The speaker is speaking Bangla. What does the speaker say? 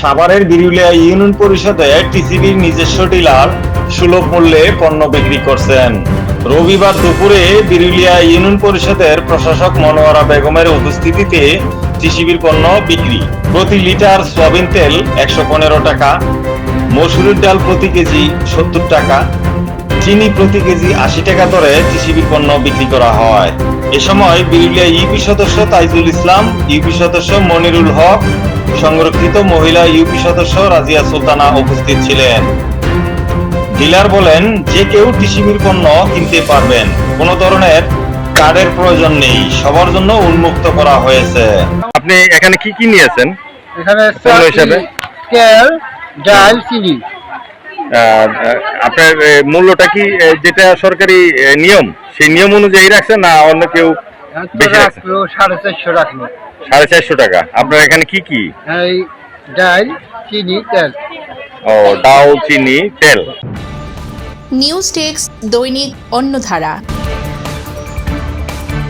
সাভারের বিরুলিয়া ইউনিয়ন পরিষদে টিসিবির নিজস্ব ডিলার সুলভ মূল্যে পণ্য বিক্রি করছেন। রবিবার দুপুরে বিরুলিয়া ইউনিয়ন পরিষদের প্রশাসক মনোয়ারা বেগমের উপস্থিতিতে টিসিবির পণ্য বিক্রি। প্রতি লিটার সয়াবিন তেল একশো পনেরো টাকা, মসুরির ডাল প্রতি কেজি সত্তর টাকা, চিনি প্রতি কেজি আশি টাকা দরে টিসিবির পণ্য বিক্রি করা হয়। এ সময় বিরুলিয়া ইউপি সদস্য তাইজুল ইসলাম, ইউপি সদস্য মনিরুল হক সংরক্ষিত মহিলা ইউপি সদস্য রাজিয়া সুলতানা উপস্থিত ছিলেন। ডিলার বলেন যে কেউ টিসিবির পণ্য কিনতে পারবেন কোনো ধরনের কার্ডের প্রয়োজন নেই সবার জন্য উন্মুক্ত করা হয়েছে। আপনি এখানে কি কি নিয়েছেন? এখানে হিসাবে? তেল ডাল চিনি আহ, আপনার মূল্যটা কি যেটা সরকারি নিয়ম সেই নিয়ম অনুযায়ী রাখছেন না অন্য কেউ বেশি রাখছে? সাড়ে চারশো রাখল। সাড়ে চারশো টাকা। আপনার এখানে কি কি? এই ডাল চিনি তেল। ও ডাল চিনি তেল। নিউজ টেক্স দৈনিক অন্যধারা